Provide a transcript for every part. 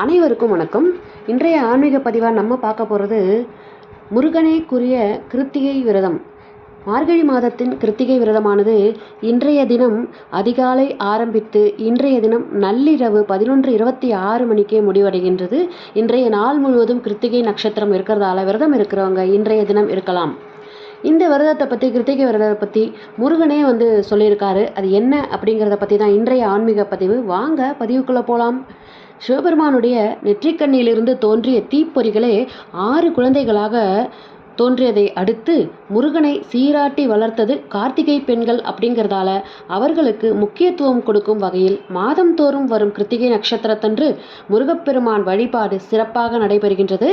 அனைவருக்கும் வணக்கம். இன்றைய ஆன்மீக பதிவாக நம்ம பார்க்க போகிறது முருகனேக்குரிய கிருத்திகை விரதம். மார்கழி மாதத்தின் கிருத்திகை விரதமானது இன்றைய தினம் அதிகாலை ஆரம்பித்து இன்றைய தினம் நள்ளிரவு பதினொன்று இருபத்தி ஆறு மணிக்கே முடிவடைகின்றது. இன்றைய நாள் முழுவதும் கிருத்திகை நட்சத்திரம் இருக்கிறதால விரதம் இருக்கிறவங்க இன்றைய தினம் இருக்கலாம். இந்த விரதத்தை பற்றி கிருத்திகை விரதத்தை பற்றி முருகனே வந்து சொல்லியிருக்காரு. அது என்ன அப்படிங்கிறத பற்றி தான் இன்றைய ஆன்மீக பதிவு. வாங்க பதிவுக்குள்ளே போகலாம் சிவபெருமானுடைய நெற்றிக்கண்ணிலிருந்து தோன்றிய தீப்பொறிகளே ஆறு குழந்தைகளாக தோன்றியதை அடுத்து முருகனை சீராட்டி வளர்த்தது கார்த்திகை பெண்கள் அப்படிங்கிறதால அவர்களுக்கு முக்கியத்துவம் கொடுக்கும் வகையில் மாதந்தோறும் வரும் கிருத்திகை நட்சத்திரத்தன்று முருகப்பெருமான் வழிபாடு சிறப்பாக நடைபெறுகின்றது.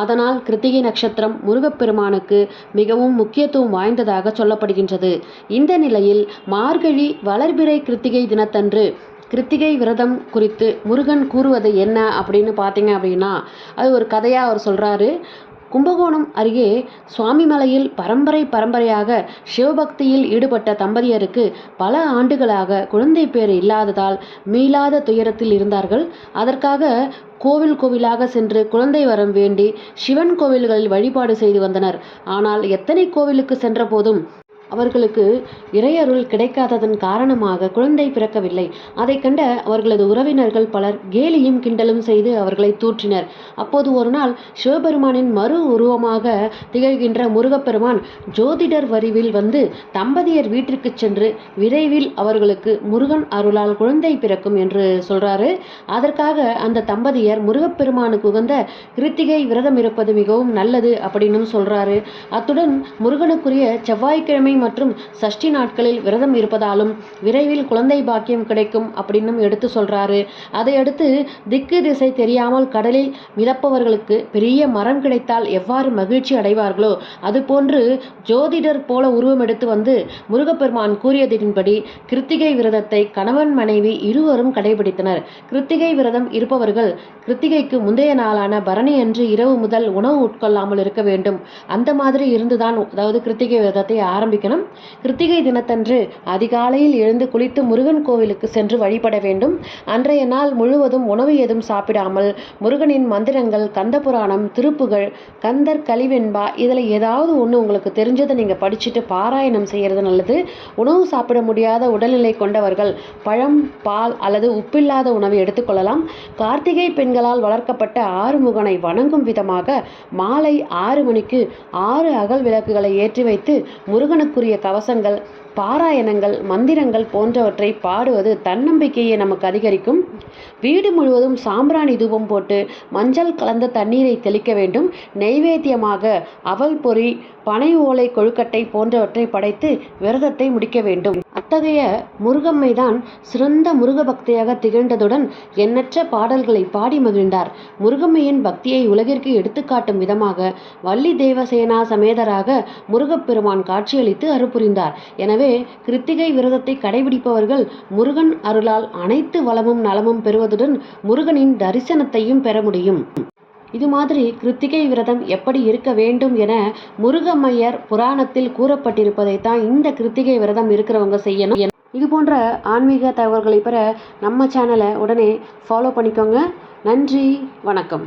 அதனால் கிருத்திகை நட்சத்திரம் முருகப்பெருமானுக்கு மிகவும் முக்கியத்துவம் வாய்ந்ததாக சொல்லப்படுகின்றது. இந்த நிலையில் மார்கழி வளர்பிறை கிருத்திகை தினத்தன்று கிருத்திகை விரதம் குறித்து முருகன் கூறுவது என்ன அப்படின்னு பார்த்தீங்க அப்படின்னா அது ஒரு கதையாக அவர் சொல்கிறாரு கும்பகோணம் அருகே சுவாமிமலையில் பரம்பரை பரம்பரையாக சிவபக்தியில் ஈடுபட்ட தம்பதியருக்கு பல ஆண்டுகளாக குழந்தை பேர் இல்லாததால் மீளாத துயரத்தில் இருந்தார்கள். அதற்காக கோவில் கோவிலாக சென்று குழந்தை வரம் வேண்டி சிவன் கோவில்களில் வழிபாடு செய்து வந்தனர். ஆனால் எத்தனை கோவிலுக்கு சென்ற போதும் அவர்களுக்கு இறையருள் கிடைக்காததன் காரணமாக குழந்தை பிறக்கவில்லை. அதை கண்ட அவர்களது உறவினர்கள் பலர் கேலியும் கிண்டலும் செய்து அவர்களை தூற்றினர். அப்போது ஒரு நாள் சிவபெருமானின் மறு உருவமாக திகழ்கின்ற முருகப்பெருமான் ஜோதிடர் வரிவில் வந்து தம்பதியர் வீட்டிற்கு சென்று விரைவில் அவர்களுக்கு முருகன் அருளால் குழந்தை பிறக்கும் என்று சொல்றாரு. அதற்காக அந்த தம்பதியர் முருகப்பெருமானுக்கு உகந்த கிருத்திகை விரதம் இருப்பது மிகவும் நல்லது அப்படின்னு சொல்றாரு. அத்துடன் முருகனுக்குரிய செவ்வாய்க்கிழமை மற்றும் சஷ்டி நாட்களில் விரதம் இருப்பதாலும் விரைவில் குழந்தை பாக்கியம் கிடைக்கும் அப்படின்னும் எடுத்து சொல்றாரு. அதையடுத்து திக்கு திசை தெரியாமல் கடலில் மிதப்பவர்களுக்கு பெரிய மரம் கிடைத்தால் எவ்வாறு மகிழ்ச்சி அடைவார்களோ அதுபோன்று ஜோதிடர் போல உருவம் எடுத்து வந்து முருகப்பெருமான் கூறியதின்படி கிருத்திகை விரதத்தை கணவன் மனைவி இருவரும் கடைபிடித்தனர். கிருத்திகை விரதம் இருப்பவர்கள் கிருத்திகைக்கு முந்தைய நாளான பரணி அன்று இரவு முதல் உணவு உட்கொள்ளாமல் இருக்க வேண்டும். அந்த மாதிரி இருந்துதான் அதாவது கிருத்திகை விரதத்தை வைக்கணும். கிருத்திகை தினத்தன்று அதிகாலையில் எழுந்து குளித்து முருகன் கோவிலுக்கு சென்று வழிபட வேண்டும். அன்றைய நாள் முழுவதும் உணவு ஏதும் சாப்பிடாமல் முருகனின் மந்திரங்கள் கந்த புராணம் திருப்புகள் கந்தர் கலிவெண்பா இதில் ஏதாவது ஒன்று உங்களுக்கு தெரிஞ்சதை நீங்கள் படிச்சுட்டு பாராயணம் செய்கிறது நல்லது. உணவு சாப்பிட முடியாத உடல்நிலை கொண்டவர்கள் பழம் பால் அல்லது உப்பில்லாத உணவை எடுத்துக்கொள்ளலாம் கார்த்திகை பெண்களால் வளர்க்கப்பட்ட ஆறுமுகனை வணங்கும் விதமாக மாலை ஆறு மணிக்கு ஆறு அகல் விளக்குகளை ஏற்றி வைத்து முருகனுக்கு முருகனுக்குரிய கவசங்கள் பாராயணங்கள் மந்திரங்கள் போன்றவற்றை பாடுவது தன்னம்பிக்கையை நமக்கு அதிகரிக்கும். வீடு முழுவதும் சாம்பிராணி தூபம் போட்டு மஞ்சள் கலந்த தண்ணீரை தெளிக்க வேண்டும். நெய்வேத்தியமாக அவல் பொறி பனை ஓலை கொழுக்கட்டை போன்றவற்றை படைத்து விரதத்தை முடிக்க வேண்டும். அத்தகைய முருகம்மைதான் சிறந்த முருக பக்தியாக திகழ்ந்ததுடன் எண்ணற்ற பாடல்களை பாடி மகிழ்ந்தார். முருகம்மையின் பக்தியை உலகிற்கு எடுத்துக்காட்டும் விதமாக வள்ளி தேவசேனா சமேதராக முருகப்பெருமான் காட்சியளித்து அருள்புரிந்தார். எனவே கிருத்திகை விரதத்தை கடைபிடிப்பவர்கள் முருகன் அருளால் அனைத்து வளமும் நலமும் பெறுவதுடன் முருகனின் தரிசனத்தையும் பெற முடியும். இது மாதிரி கிருத்திகை விரதம் எப்படி இருக்க வேண்டும் என முருகம்மையர் புராணத்தில் கூறப்பட்டிருப்பதை தான் இந்த கிருத்திகை விரதம் இருக்கிறவங்க செய்யணும். இது போன்ற ஆன்மீக தகவல்களை பெற நம்ம சேனலை உடனே ஃபாலோ பண்ணிக்கோங்க. நன்றி வணக்கம்.